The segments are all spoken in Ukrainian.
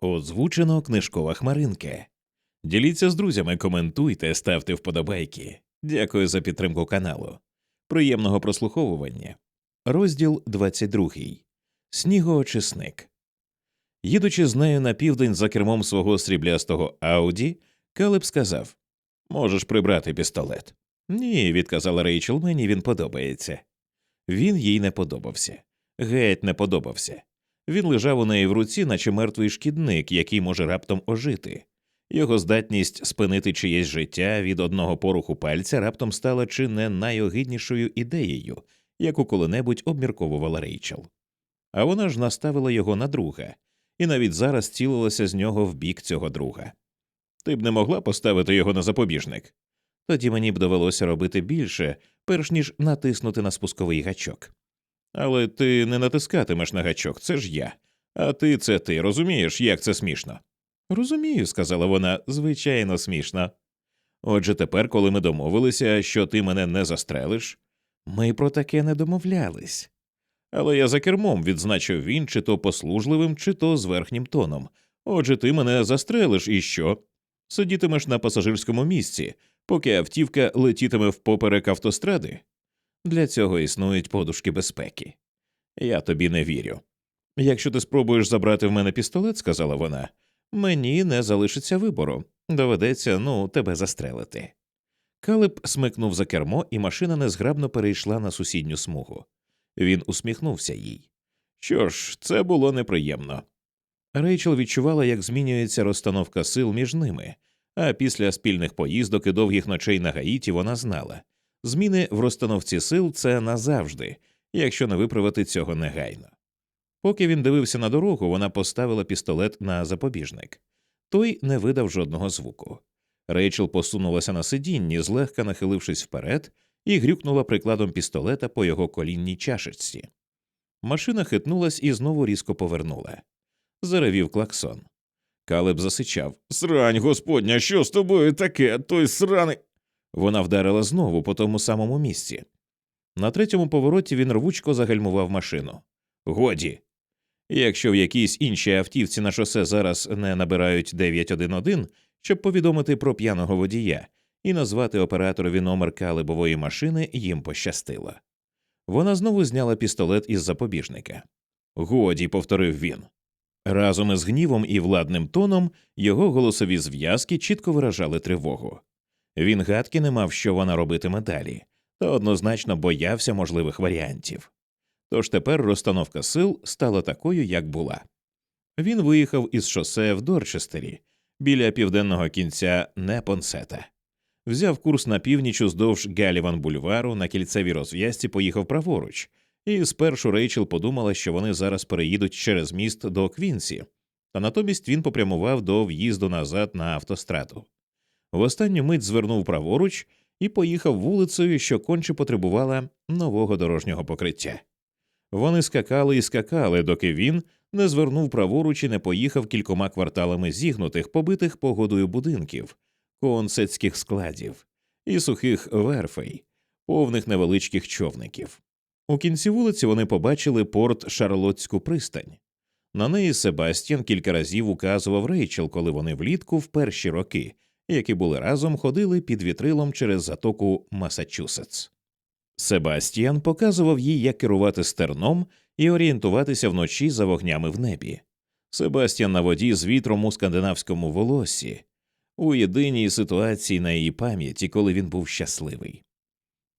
Озвучено книжкова хмаринка. Діліться з друзями, коментуйте, ставте вподобайки. Дякую за підтримку каналу. Приємного прослуховування. Розділ 22. Снігоочисник. Їдучи з нею на південь за кермом свого сріблястого Ауді, Калеб сказав Можеш прибрати пістолет. Ні, відказала Рейчел, мені він подобається. Він їй не подобався. Геть не подобався. Він лежав у неї в руці, наче мертвий шкідник, який може раптом ожити. Його здатність спинити чиєсь життя від одного поруху пальця раптом стала чи не найогиднішою ідеєю, яку коли-небудь обмірковувала Рейчел. А вона ж наставила його на друга, і навіть зараз цілилася з нього в бік цього друга. Ти б не могла поставити його на запобіжник. Тоді мені б довелося робити більше, перш ніж натиснути на спусковий гачок. Але ти не натискатимеш на гачок, це ж я. А ти це ти розумієш, як це смішно? Розумію, сказала вона, звичайно, смішно. Отже, тепер, коли ми домовилися, що ти мене не застрелиш, ми про таке не домовлялись. Але я за кермом відзначив він чи то послужливим, чи то з верхнім тоном. Отже, ти мене застрелиш і що? Сидітимеш на пасажирському місці, поки автівка летітиме впоперек автостради. Для цього існують подушки безпеки. Я тобі не вірю. Якщо ти спробуєш забрати в мене пістолет, сказала вона, мені не залишиться вибору. Доведеться, ну, тебе застрелити. Калеб смикнув за кермо, і машина незграбно перейшла на сусідню смугу. Він усміхнувся їй. Що ж, це було неприємно. Рейчел відчувала, як змінюється розстановка сил між ними, а після спільних поїздок і довгих ночей на Гаїті вона знала зміни в розстановці сил це назавжди, якщо не виправити цього негайно. Поки він дивився на дорогу, вона поставила пістолет на запобіжник. Той не видав жодного звуку. Рейчел посунулася на сидінні, злегка нахилившись вперед, і грюкнула прикладом пістолета по його колінній чашечці. Машина хитнулась і знову різко повернула. Заревів клаксон. Калеб засичав Срань, господня, що з тобою таке? Той сраний. Вона вдарила знову по тому самому місці. На третьому повороті він рвучко загальмував машину. Годі. Якщо в якійсь іншій автівці на шосе зараз не набирають 911, щоб повідомити про п'яного водія і назвати операторові номер калибової машини, їм пощастило. Вона знову зняла пістолет із запобіжника. Годі, повторив він. Разом із гнівом і владним тоном його голосові зв'язки чітко виражали тривогу. Він гадки не мав, що вона робитиме далі, та однозначно боявся можливих варіантів. Тож тепер розстановка сил стала такою, як була. Він виїхав із шосе в Дорчестері біля південного кінця Непонсета, взяв курс на північ уздовж Галіван бульвару на кільцевій розв'язці поїхав праворуч, і спершу Рейчел подумала, що вони зараз переїдуть через міст до Квінсі, та натомість він попрямував до в'їзду назад на автостраду. В останню мить звернув праворуч і поїхав вулицею, що конче потребувала нового дорожнього покриття. Вони скакали і скакали, доки він не звернув праворуч і не поїхав кількома кварталами зігнутих, побитих погодою будинків, консецьких складів і сухих верфей, повних невеличких човників. У кінці вулиці вони побачили порт Шарлотську пристань. На неї Себастьян кілька разів указував Рейчел, коли вони влітку в перші роки, які були разом, ходили під вітрилом через затоку Масачусетс. Себастьян показував їй, як керувати стерном і орієнтуватися вночі за вогнями в небі. Себастьян на воді з вітром у скандинавському волоссі, у єдиній ситуації на її пам'яті, коли він був щасливий.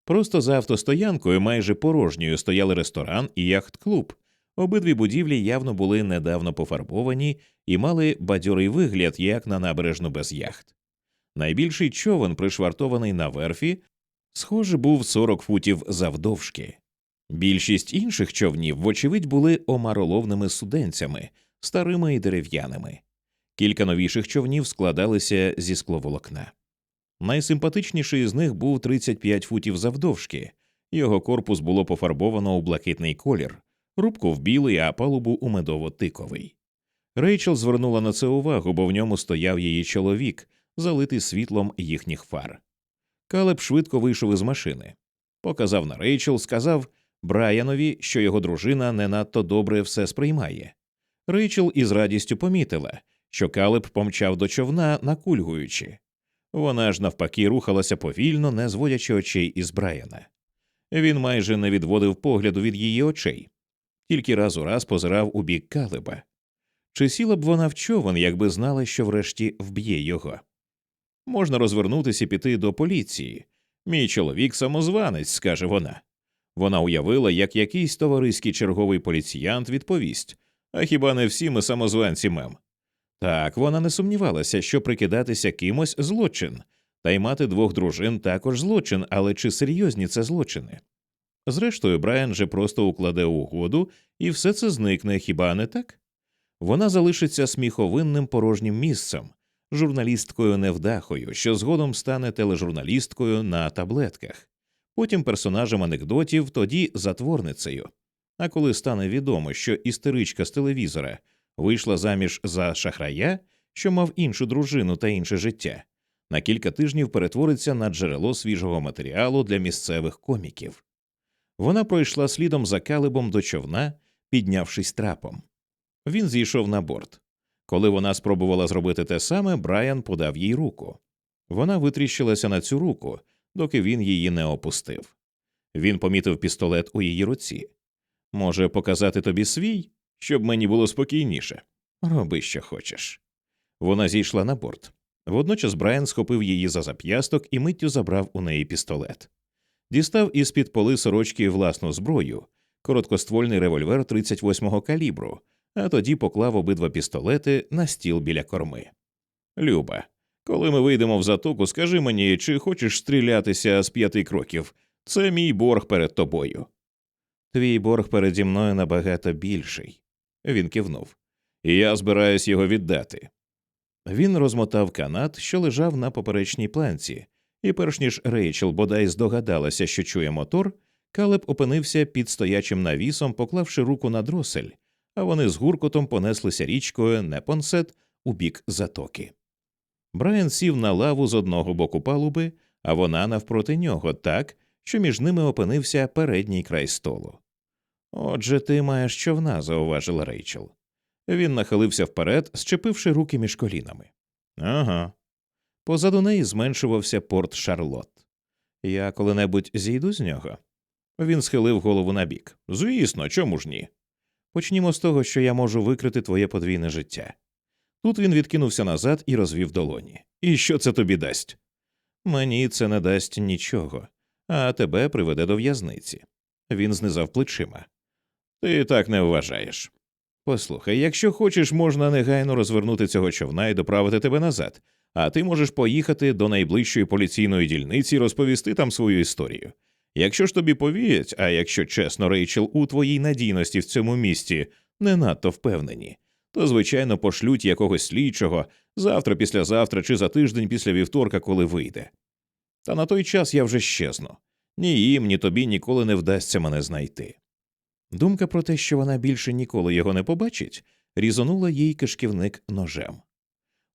Просто за автостоянкою майже порожньою стояли ресторан і яхт-клуб. Обидві будівлі явно були недавно пофарбовані і мали бадьорий вигляд, як на набережну без яхт. Найбільший човен, пришвартований на верфі, схоже, був 40 футів завдовжки. Більшість інших човнів, вочевидь, були омароловними суденцями, старими і дерев'яними. Кілька новіших човнів складалися зі скловолокна. Найсимпатичніший з них був 35 футів завдовжки, його корпус було пофарбовано у блакитний колір, рубку в білий, а палубу у медово-тиковий. Рейчел звернула на це увагу, бо в ньому стояв її чоловік, залитий світлом їхніх фар. Калеб швидко вийшов із машини, показав на Рейчел, сказав Брайанові, що його дружина не надто добре все сприймає. Рейчел із радістю помітила, що Калеб помчав до човна, накульгуючи. Вона ж навпаки рухалася повільно, не зводячи очей із Брайана. Він майже не відводив погляду від її очей, тільки раз у раз позирав у бік Калеба. Чи сіла б вона в човен, якби знала, що врешті вб'є його? Можна розвернутися і піти до поліції. Мій чоловік самозванець, скаже вона. Вона уявила, як якийсь товариський черговий поліціянт відповість А хіба не всі ми самозванці мем? Так, вона не сумнівалася, що прикидатися кимось злочин, та й мати двох дружин також злочин, але чи серйозні це злочини? Зрештою, Брайан же просто укладе угоду, і все це зникне, хіба не так? Вона залишиться сміховинним порожнім місцем, журналісткою невдахою, що згодом стане тележурналісткою на таблетках, потім персонажем анекдотів, тоді затворницею. А коли стане відомо, що істеричка з телевізора вийшла заміж за шахрая, що мав іншу дружину та інше життя, на кілька тижнів перетвориться на джерело свіжого матеріалу для місцевих коміків. Вона пройшла слідом за калибом до човна, піднявшись трапом. Він зійшов на борт. Коли вона спробувала зробити те саме, Брайан подав їй руку. Вона витріщилася на цю руку, доки він її не опустив. Він помітив пістолет у її руці. Може, показати тобі свій, щоб мені було спокійніше. Роби, що хочеш. Вона зійшла на борт. Водночас Брайан схопив її за зап'ясток і миттю забрав у неї пістолет. Дістав із під поли сорочки власну зброю, короткоствольний револьвер 38-го калібру, а тоді поклав обидва пістолети на стіл біля корми. Люба, коли ми вийдемо в затоку, скажи мені, чи хочеш стрілятися з п'яти кроків? Це мій борг перед тобою. Твій борг переді мною набагато більший. Він кивнув. Я збираюсь його віддати. Він розмотав канат, що лежав на поперечній планці, і, перш ніж Рейчел бодай здогадалася, що чує мотор, Калеб опинився під стоячим навісом, поклавши руку на дросель, а вони з гуркотом понеслися річкою Непонсет у бік затоки. Брайан сів на лаву з одного боку палуби, а вона навпроти нього так, що між ними опинився передній край столу. Отже, ти маєш човна, зауважила Рейчел. Він нахилився вперед, щепивши руки між колінами. Ага. Позаду неї зменшувався порт Шарлот. Я коли-небудь зійду з нього. Він схилив голову набік. Звісно, чому ж ні? Почнімо з того, що я можу викрити твоє подвійне життя. Тут він відкинувся назад і розвів долоні. І що це тобі дасть? Мені це не дасть нічого, а тебе приведе до в'язниці. Він знизав плечима. Ти так не вважаєш. Послухай, якщо хочеш, можна негайно розвернути цього човна і доправити тебе назад, а ти можеш поїхати до найближчої поліційної дільниці і розповісти там свою історію. Якщо ж тобі повірять, а якщо чесно, Рейчел, у твоїй надійності в цьому місті не надто впевнені, то звичайно пошлють якогось слідчого завтра, післязавтра чи за тиждень після вівторка, коли вийде. Та на той час я вже щезну. Ні їм, ні тобі ніколи не вдасться мене знайти. Думка про те, що вона більше ніколи його не побачить, різонула їй кишківник ножем.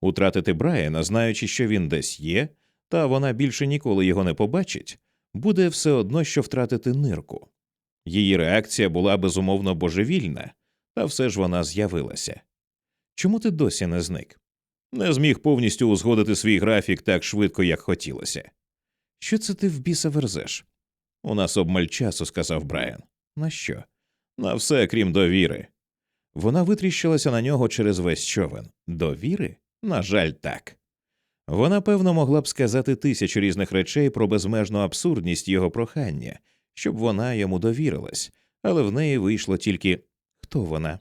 Утратити Брайана, знаючи, що він десь є, та вона більше ніколи його не побачить, буде все одно, що втратити нирку. Її реакція була безумовно божевільна, та все ж вона з'явилася. Чому ти досі не зник? Не зміг повністю узгодити свій графік так швидко, як хотілося. Що це ти в біса верзеш? У нас обмаль часу, сказав Брайан. На що? На все, крім довіри. Вона витріщилася на нього через весь човен. Довіри? На жаль, так. Вона, певно, могла б сказати тисячу різних речей про безмежну абсурдність його прохання, щоб вона йому довірилась, але в неї вийшло тільки хто вона.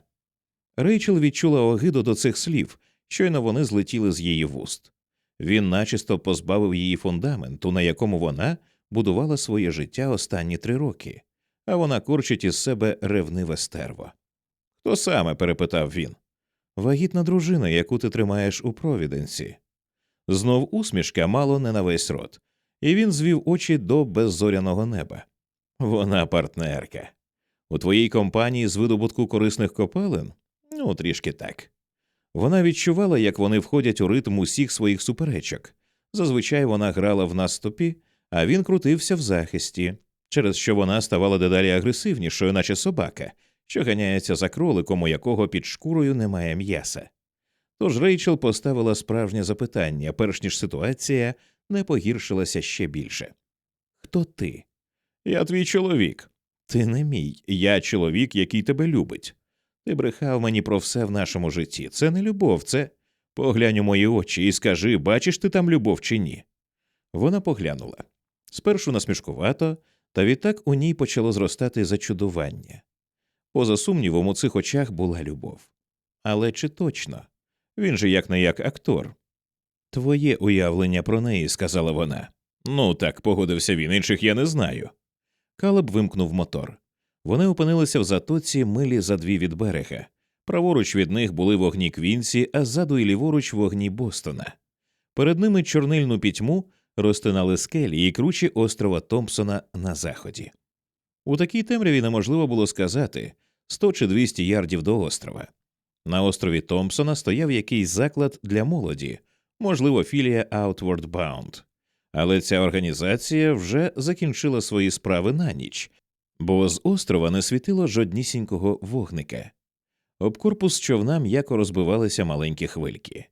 Рейчел відчула огиду до цих слів, щойно вони злетіли з її вуст. Він начисто позбавив її фундаменту, на якому вона будувала своє життя останні три роки, а вона корчить із себе ревниве стерво. Хто саме? перепитав він. Вагітна дружина, яку ти тримаєш у провіденці. Знов усмішка мало не на весь рот, і він звів очі до беззоряного неба. Вона партнерка. У твоїй компанії з видобутку корисних копалин? Ну, трішки так. Вона відчувала, як вони входять у ритм усіх своїх суперечок. Зазвичай вона грала в наступі, а він крутився в захисті, через що вона ставала дедалі агресивнішою, наче собака, що ганяється за кроликом, у якого під шкурою немає м'яса. Тож Рейчел поставила справжнє запитання, перш ніж ситуація не погіршилася ще більше. Хто ти? Я твій чоловік. Ти не мій, я чоловік, який тебе любить. Ти брехав мені про все в нашому житті. Це не любов, це поглянь у мої очі і скажи, бачиш ти там любов чи ні. Вона поглянула спершу насмішкувато, та відтак у ній почало зростати зачудування. Поза сумнівом, у цих очах була любов. Але чи точно? Він же як не як актор. Твоє уявлення про неї, сказала вона. Ну так, погодився він, інших я не знаю. Калеб вимкнув мотор. Вони опинилися в затоці милі за дві від берега. Праворуч від них були вогні Квінсі, а ззаду і ліворуч вогні Бостона. Перед ними чорнильну пітьму розтинали скелі і кручі острова Томпсона на заході. У такій темряві неможливо було сказати 100 чи 200 ярдів до острова. На острові Томпсона стояв якийсь заклад для молоді, можливо, філія Outward Bound. Але ця організація вже закінчила свої справи на ніч, бо з острова не світило жоднісінького вогника. Об корпус човна м'яко розбивалися маленькі хвильки.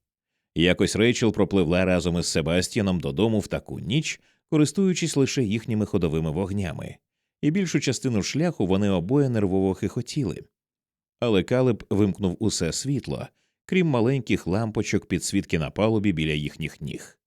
Якось Рейчел пропливла разом із Себастьяном додому в таку ніч, користуючись лише їхніми ходовими вогнями, і більшу частину шляху вони обоє нервово хихотіли. Але Калеб вимкнув усе світло, крім маленьких лампочок підсвітки на палубі біля їхніх ніг.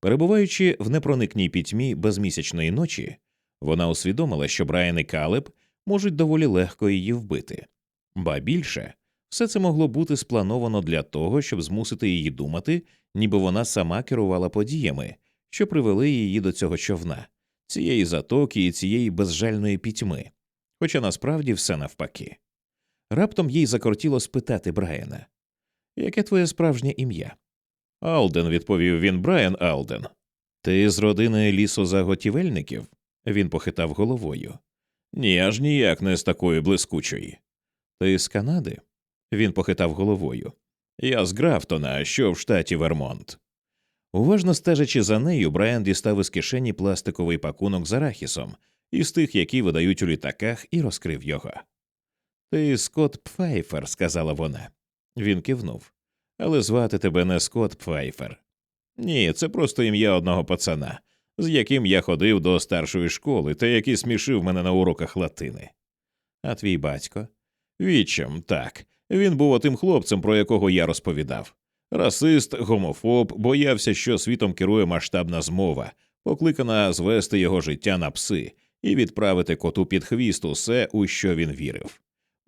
Перебуваючи в непроникній пітьмі безмісячної ночі, вона усвідомила, що Брайан і Калеб можуть доволі легко її вбити, ба більше все це могло бути сплановано для того, щоб змусити її думати, ніби вона сама керувала подіями, що привели її до цього човна, цієї затоки і цієї безжальної пітьми, хоча насправді все навпаки. Раптом їй закортіло спитати Брайана Яке твоє справжнє ім'я? Алден, відповів він Брайан Алден. Ти з родини лісозаготівельників? Він похитав головою. Ні, аж ніяк не з такої блискучої. Ти з Канади? Він похитав головою. Я з Графтона, що в штаті Вермонт. Уважно стежачи за нею, Брайан дістав із кишені пластиковий пакунок з арахісом, із тих, які видають у літаках, і розкрив його. Ти Скотт Пфайфер, сказала вона. Він кивнув. Але звати тебе не Скотт Пфайфер. Ні, це просто ім'я одного пацана, з яким я ходив до старшої школи та який смішив мене на уроках латини. А твій батько? Вічем, так. Він був отим хлопцем, про якого я розповідав. Расист, гомофоб, боявся, що світом керує масштабна змова, покликана звести його життя на пси і відправити коту під хвіст усе, у що він вірив.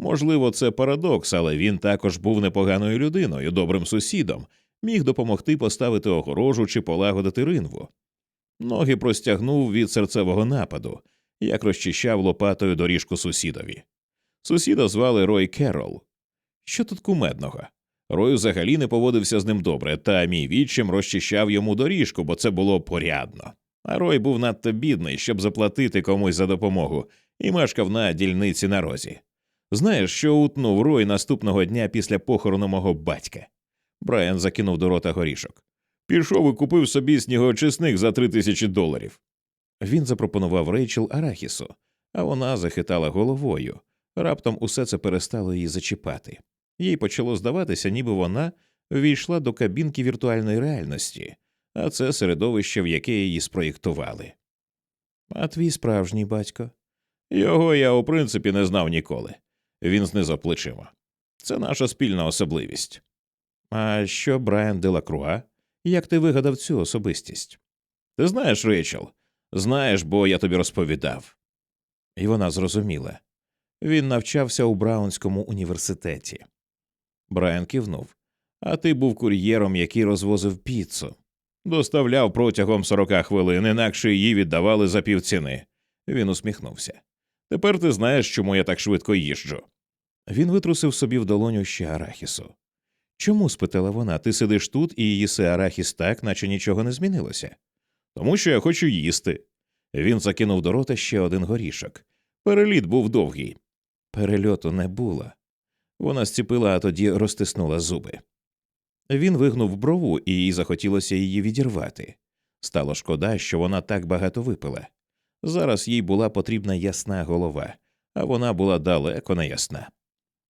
Можливо, це парадокс, але він також був непоганою людиною, добрим сусідом, міг допомогти поставити огорожу чи полагодити ринву. Ноги простягнув від серцевого нападу, як розчищав лопатою доріжку сусідові. Сусіда звали Рой Керол. Що тут кумедного? Рой взагалі не поводився з ним добре, та мій відчим розчищав йому доріжку, бо це було порядно. А Рой був надто бідний, щоб заплатити комусь за допомогу, і мешкав на дільниці на розі. Знаєш, що утнув Рой наступного дня після похорону мого батька? Брайан закинув до рота горішок. Пішов і купив собі снігоочисник за три тисячі доларів. Він запропонував Рейчел Арахісу, а вона захитала головою. Раптом усе це перестало її зачіпати. Їй почало здаватися, ніби вона ввійшла до кабінки віртуальної реальності, а це середовище, в яке її спроєктували. А твій справжній батько? Його я у принципі не знав ніколи. Він знизав плечима. Це наша спільна особливість. А що Брайан Делакруа? Як ти вигадав цю особистість? Ти знаєш, Рейчел, знаєш, бо я тобі розповідав. І вона зрозуміла. Він навчався у Браунському університеті. Брайан кивнув. А ти був кур'єром, який розвозив піцу. Доставляв протягом сорока хвилин, інакше її віддавали за півціни. Він усміхнувся. Тепер ти знаєш, чому я так швидко їжджу. Він витрусив собі в долоню ще арахісу. Чому? спитала вона, ти сидиш тут і їси арахіс так, наче нічого не змінилося? Тому що я хочу їсти. Він закинув до рота ще один горішок. Переліт був довгий. Перельоту не було. Вона зціпила, а тоді розтиснула зуби. Він вигнув брову, і їй захотілося її відірвати. Стало шкода, що вона так багато випила. Зараз їй була потрібна ясна голова, а вона була далеко не ясна.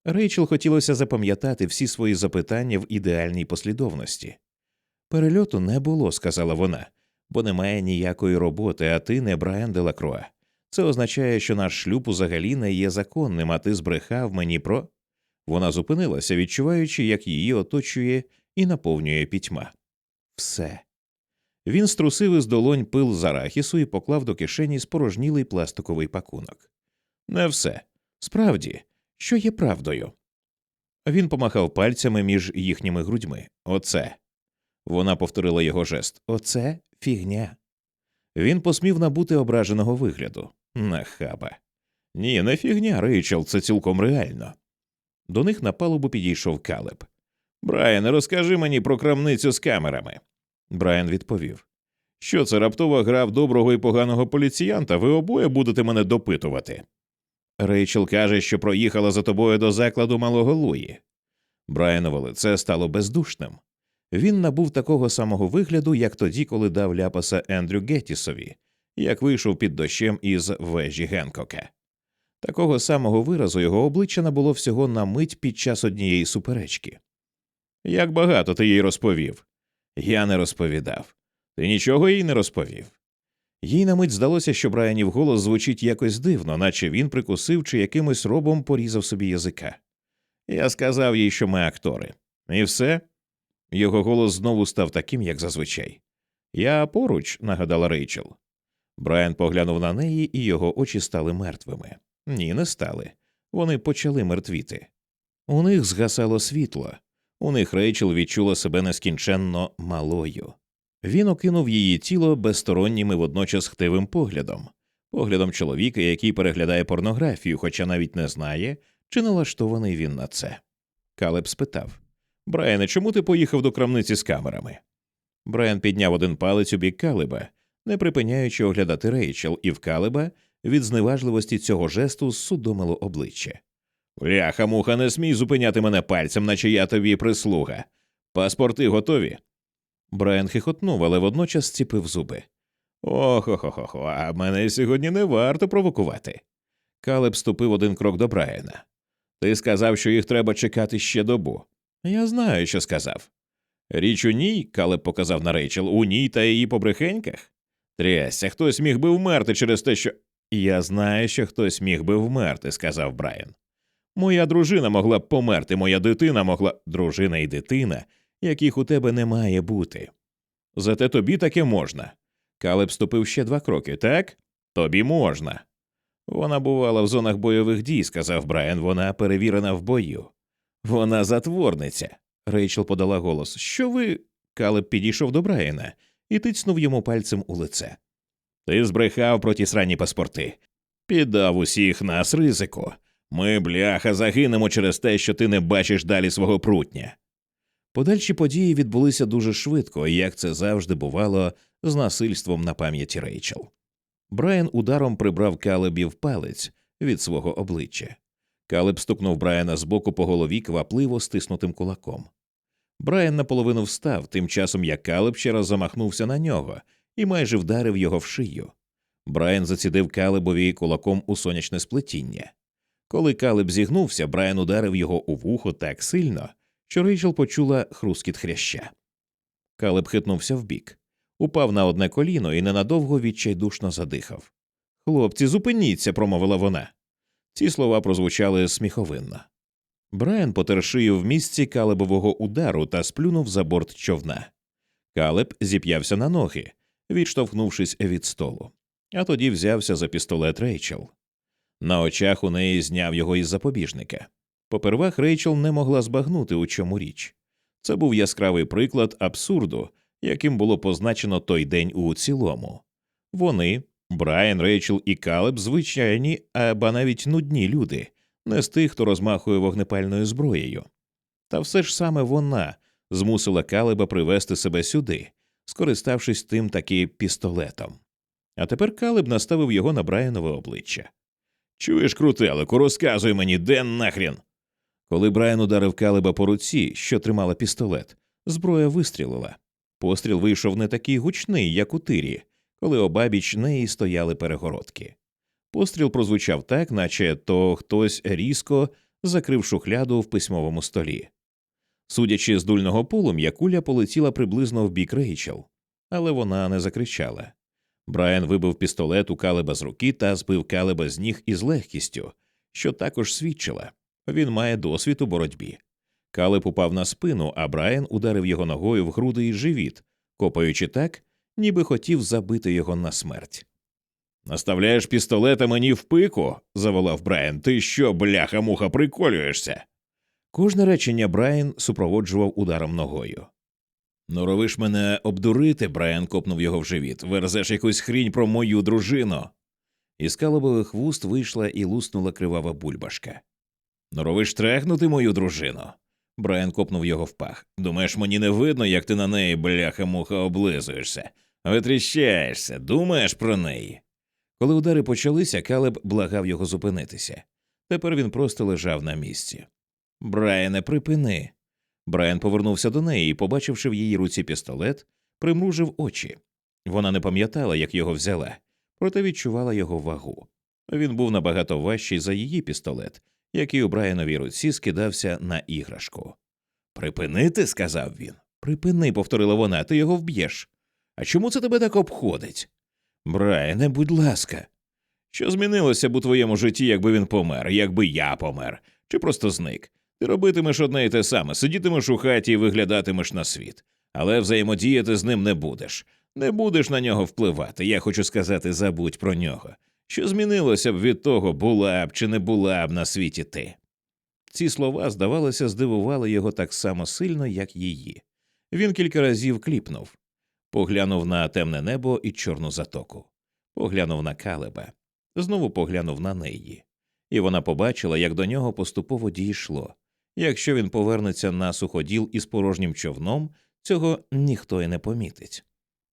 Рейчел хотілося запам'ятати всі свої запитання в ідеальній послідовності. Перельоту не було, сказала вона, бо немає ніякої роботи, а ти не Брайан Делакроа. Це означає, що наш шлюб взагалі не є законним, а ти збрехав мені про. Вона зупинилася, відчуваючи, як її оточує і наповнює пітьма. Все. Він струсив із долонь пил з арахісу і поклав до кишені спорожнілий пластиковий пакунок. Не все. Справді, що є правдою. Він помахав пальцями між їхніми грудьми. Оце. Вона повторила його жест. Оце фігня. Він посмів набути ображеного вигляду. Нахаба. Ні, не фігня, Рейчел, це цілком реально. До них на палубу підійшов Калеб. Брайан, розкажи мені про крамницю з камерами. Брайан відповів. Що це раптова гра в доброго і поганого поліціянта? Ви обоє будете мене допитувати. Рейчел каже, що проїхала за тобою до закладу малого Луї. Брайанове лице стало бездушним. Він набув такого самого вигляду, як тоді, коли дав ляпаса Ендрю Геттісові, як вийшов під дощем із вежі Генкока. Такого самого виразу його обличчя набуло всього на мить під час однієї суперечки. Як багато ти їй розповів? Я не розповідав. Ти нічого їй не розповів. Їй на мить здалося, що Брайанів голос звучить якось дивно, наче він прикусив чи якимось робом порізав собі язика. Я сказав їй, що ми актори. І все. Його голос знову став таким, як зазвичай. Я поруч, нагадала Рейчел. Брайан поглянув на неї, і його очі стали мертвими. Ні, не стали. Вони почали мертвіти. У них згасало світло. У них Рейчел відчула себе нескінченно малою. Він окинув її тіло безстороннім і водночас хтивим поглядом, поглядом чоловіка, який переглядає порнографію, хоча навіть не знає, чи налаштований він на це. Калеб спитав Брайане, чому ти поїхав до крамниці з камерами? Брайан підняв один палець у бік Калеба, не припиняючи оглядати Рейчел, і в Калеба від зневажливості цього жесту судомило обличчя. Ляха муха, не смій зупиняти мене пальцем, наче я тобі прислуга. Паспорти готові. Брайан хихотнув, але водночас зціпив зуби. Охо-хо-хо, а мене сьогодні не варто провокувати. Калеб ступив один крок до Брайана. Ти сказав, що їх треба чекати ще добу. Я знаю, що сказав. Річ у ній, Калеб показав на Рейчел, у ній та її побрехеньках. Трясся, хтось міг би вмерти через те, що. Я знаю, що хтось міг би вмерти, сказав Брайан. Моя дружина могла б померти, моя дитина могла. Дружина і дитина, яких у тебе не має бути. Зате тобі таке можна. Калеб ступив ще два кроки, так? Тобі можна. Вона бувала в зонах бойових дій, сказав Брайан, вона перевірена в бою. Вона затворниця. Рейчел подала голос. Що ви. Калеб підійшов до Брайана і тицнув йому пальцем у лице. Ти збрехав про ті сранні паспорти. Піддав усіх нас ризику. Ми, бляха, загинемо через те, що ти не бачиш далі свого прутня. Подальші події відбулися дуже швидко, як це завжди бувало з насильством на пам'яті Рейчел. Брайан ударом прибрав Калебів палець від свого обличчя. Калеб стукнув Брайана з боку по голові квапливо стиснутим кулаком. Брайан наполовину встав, тим часом як Калеб ще раз замахнувся на нього і майже вдарив його в шию. Брайан зацідив Калебові кулаком у сонячне сплетіння. Коли Калеб зігнувся, Брайан ударив його у вухо так сильно, що Рейчел почула хрускіт хряща. Калеб хитнувся вбік, упав на одне коліно і ненадовго відчайдушно задихав. Хлопці, зупиніться, промовила вона. Ці слова прозвучали сміховинно. Брайан потер шию в місці калебового удару та сплюнув за борт човна. Калеб зіп'явся на ноги, відштовхнувшись від столу, а тоді взявся за пістолет Рейчел. На очах у неї зняв його із запобіжника. Попервах Рейчел не могла збагнути, у чому річ. Це був яскравий приклад абсурду, яким було позначено той день у цілому. Вони, Брайан, Рейчел і Калеб, звичайні, або навіть нудні люди, не з тих, хто розмахує вогнепальною зброєю. Та все ж саме вона змусила Калеба привести себе сюди, скориставшись тим таки пістолетом. А тепер Калеб наставив його на Брайанове обличчя. Чуєш, крутелику, розказуй мені, де нахрін. Коли Брайан ударив Калеба по руці, що тримала пістолет, зброя вистрілила. Постріл вийшов не такий гучний, як у тирі, коли обабіч неї стояли перегородки. Постріл прозвучав так, наче то хтось різко закрив шухляду в письмовому столі. Судячи з дульного полум'я, куля полетіла приблизно в бік Рейчел, але вона не закричала. Брайан вибив пістолет у калеба з руки та збив калеба з ніг із легкістю, що також свідчила він має досвід у боротьбі. Калеб упав на спину, а Брайан ударив його ногою в груди і живіт, копаючи так, ніби хотів забити його на смерть. Наставляєш пістолета мені в пику? заволав Брайан. Ти що, бляха муха, приколюєшся? Кожне речення Брайан супроводжував ударом ногою. Норовиш мене обдурити, Брайан копнув його в живіт. Верзеш якусь хрінь про мою дружину. Із калобових вуст вийшла і луснула кривава бульбашка. Норовиш трехнути мою дружину. Брайан копнув його в пах. Думаєш, мені не видно, як ти на неї, бляха муха, облизуєшся, витріщаєшся, думаєш про неї. Коли удари почалися, Калеб благав його зупинитися. Тепер він просто лежав на місці. Брайане, припини. Брайан повернувся до неї і, побачивши в її руці пістолет, примружив очі. Вона не пам'ятала, як його взяла, проте відчувала його вагу. Він був набагато важчий за її пістолет, який у Брайановій руці скидався на іграшку. Припинити, сказав він. Припини, повторила вона, ти його вб'єш. А чому це тебе так обходить? Брайане, будь ласка. Що змінилося б у твоєму житті, якби він помер, якби я помер, чи просто зник? Ти робитимеш одне і те саме, сидітимеш у хаті і виглядатимеш на світ, але взаємодіяти з ним не будеш. Не будеш на нього впливати. Я хочу сказати, забудь про нього. Що змінилося б від того, була б чи не була б на світі ти? Ці слова, здавалося, здивували його так само сильно, як її. Він кілька разів кліпнув, поглянув на темне небо і чорну затоку, поглянув на калеба, знову поглянув на неї, і вона побачила, як до нього поступово дійшло. Якщо він повернеться на суходіл із порожнім човном, цього ніхто й не помітить.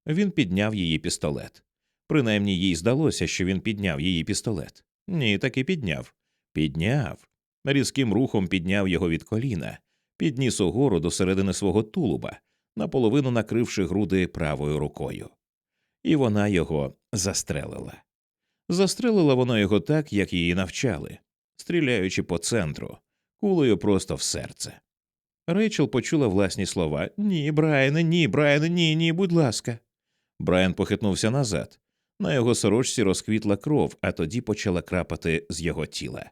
Він підняв її пістолет. Принаймні їй здалося, що він підняв її пістолет. Ні, таки підняв. Підняв. Різким рухом підняв його від коліна, підніс угору до середини свого тулуба, наполовину накривши груди правою рукою. І вона його застрелила. Застрелила вона його так, як її навчали, стріляючи по центру, кулею просто в серце. Рейчел почула власні слова Ні, Брайане, ні, Брайане, ні, ні, будь ласка. Брайан похитнувся назад. На його сорочці розквітла кров, а тоді почала крапати з його тіла.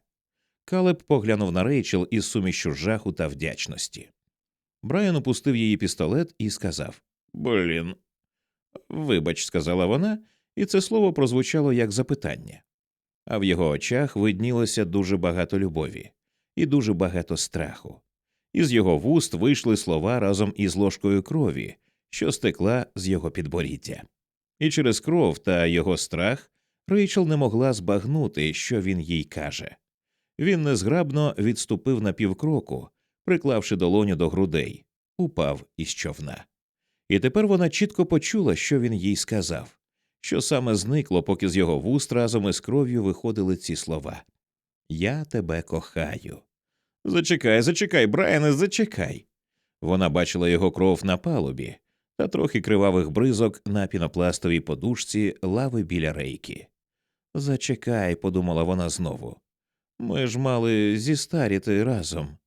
Калеб поглянув на Рейчел із сумішчю жаху та вдячності. Брайан опустив її пістолет і сказав Блін. Вибач, сказала вона, і це слово прозвучало як запитання. А в його очах виднілося дуже багато любові і дуже багато страху. Із його вуст вийшли слова разом із ложкою крові, що стекла з його підборіддя. І через кров та його страх Рейчел не могла збагнути, що він їй каже. Він незграбно відступив на півкроку, приклавши долоню до грудей, упав із човна. І тепер вона чітко почула, що він їй сказав, що саме зникло, поки з його вуст разом із кров'ю виходили ці слова Я тебе кохаю. Зачекай, зачекай, Брайане, зачекай. Вона бачила його кров на палубі та трохи кривавих бризок на пінопластовій подушці лави біля рейки. Зачекай, подумала вона знову. Ми ж мали зістаріти разом.